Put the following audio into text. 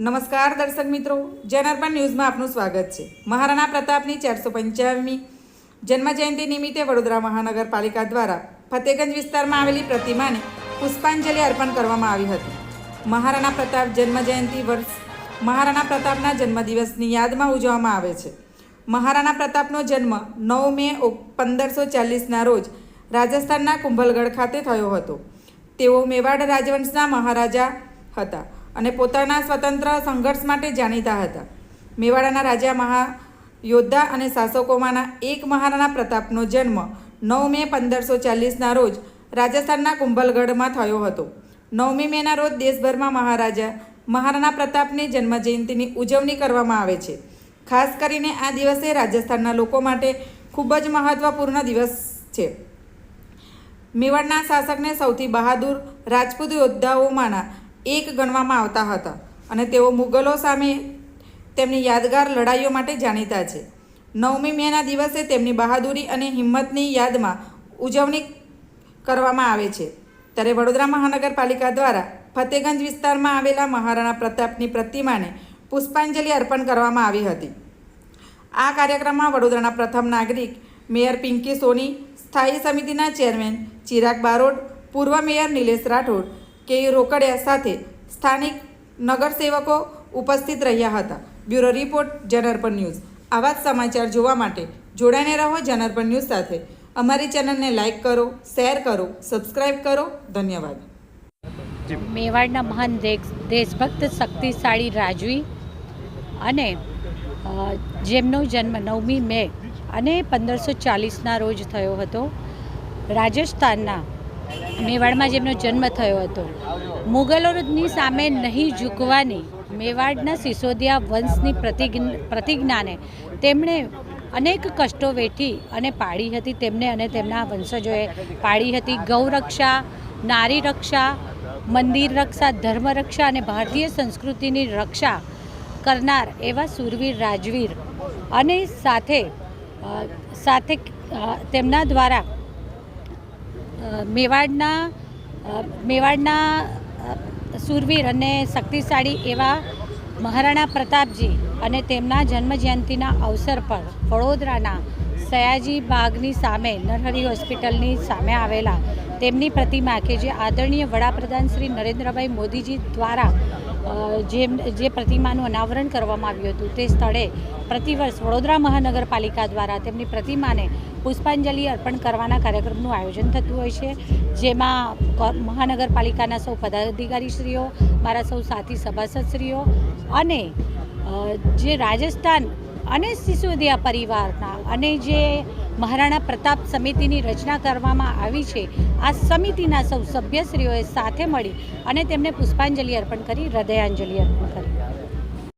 નમસ્કાર દર્શક મિત્રો. જનાર્પણ ન્યૂઝમાં આપનું સ્વાગત છે. મહારાણા પ્રતાપની ચારસો પંચાવમી જન્મજયંતિ નિમિત્તે વડોદરા મહાનગરપાલિકા દ્વારા ફતેગંજ વિસ્તારમાં આવેલી પ્રતિમાને પુષ્પાંજલિ અર્પણ કરવામાં આવી હતી. મહારાણા પ્રતાપ જન્મજયંતિ વર્ષ મહારાણા પ્રતાપના જન્મદિવસની યાદમાં ઉજવવામાં આવે છે. મહારાણા પ્રતાપનો જન્મ નવ મે પંદરસો ચાલીસના રોજ રાજસ્થાનના કુંભલગઢ ખાતે થયો હતો. તેઓ મેવાડ રાજવંશના મહારાજા હતા. અને પોતાના સ્વતંત્ર સંઘર્ષ માટે જાણીતા હતા. મેવાડાના રાજા મહા યોદ્ધા અને શાસકોમાંના એક મહારાણા પ્રતાપનો જન્મ નવ મે પંદરસો ચાલીસના રોજ રાજસ્થાનના કુંભલગઢમાં થયો હતો. નવમી મેના રોજ દેશભરમાં મહારાજા મહારાણા પ્રતાપની જન્મજયંતિની ઉજવણી કરવામાં આવે છે. ખાસ કરીને આ દિવસે રાજસ્થાનના લોકો માટે ખૂબ જ મહત્ત્વપૂર્ણ દિવસ છે. મેવાડના શાસકને સૌથી બહાદુર રાજપૂત યોદ્ધાઓમાંના એક ગણવામાં આવતા હતા અને તેઓ મુગલો સામે તેમની યાદગાર લડાઈઓ માટે જાણીતા છે. નવમી મેના દિવસે તેમની બહાદુરી અને હિંમતની યાદમાં ઉજવણી કરવામાં આવે છે. ત્યારે વડોદરા મહાનગરપાલિકા દ્વારા ફતેગંજ વિસ્તારમાં આવેલા મહારાણા પ્રતાપની પ્રતિમાને પુષ્પાંજલિ અર્પણ કરવામાં આવી હતી. આ કાર્યક્રમમાં વડોદરાના પ્રથમ નાગરિક મેયર પિંકી સોની, સ્થાયી સમિતિના ચેરમેન ચિરાગ બારોટ પૂર્વ મેયર નિલેશ રાઠોડ કે રોકડિયા સાથે સ્થાનિક નગરસેવકો ઉપસ્થિત રહ્યા હતા. Bureau report Janarpan news. આવા જ સમાચાર જોવા માટે જોડાઈને રહો જનરપન ન્યૂઝ સાથે. અમારી ચેનલને લાઇક કરો શેર કરો સબસ્ક્રાઈબ કરો. ધન્યવાદ. મેવાડના મહાન દેશભક્ત શક્તિશાળી રાજવી અને જેમનો જન્મ નવમી મે અને પંદરસો ચાલીસના રોજ થયો હતો રાજસ્થાનના મેવાડમાં જેમનો જન્મ થયો હતો. મુગલોની સામે નહીં ઝૂકવાની મેવાડના સિસોદિયા વંશની પ્રતિજ્ઞ, પ્રતિજ્ઞાને તેમણે અનેક કષ્ટો વેઠી અને પાડી હતી તેમને અને તેમના વંશજોએ પાડી હતી ગૌરક્ષા નારી રક્ષા મંદિર રક્ષા ધર્મ રક્ષા અને ભારતીય સંસ્કૃતિની રક્ષા કરનાર એવા સુરવીર, રાજવીર અને સાથે સાથે તેમના દ્વારા મેવાડના મેવાડના સુરવીર અને શક્તિશાળી એવા મહારાણા પ્રતાપજી અને તેમના જન્મજયંતિના અવસર પર વડોદરાના સયાજી બાગની સામે નરહરી હોસ્પિટલની સામે આવેલા તેમની પ્રતિમા કે જે આદરણીય વડાપ્રધાન શ્રી નરેન્દ્રભાઈ મોદીજી દ્વારા જેમ જે પ્રતિમાનું અનાવરણ કરવામાં આવ્યું હતું તે સ્થળે પ્રતિવર્ષ વડોદરા મહાનગરપાલિકા દ્વારા તેમની પ્રતિમાને પુષ્પાંજલિ અર્પણ કરવાના કાર્યક્રમનું આયોજન થતું હોય છે, જેમાં મહાનગરપાલિકાના સૌ પદાધિકારીશ્રીઓ, મારા સૌ સાથી સભાસદશ્રીઓ અને જે રાજસ્થાન અને સિસોદિયા પરિવારના અને જે મહારાણા પ્રતાપ સમિતિની રચના કરવામાં આવી છે. આ સમિતિના સૌ સભ્યશ્રીઓએ સાથે મળી અને તેમને પુષ્પાંજલિ અર્પણ કરી, હૃદયાંજલિ અર્પણ કરી.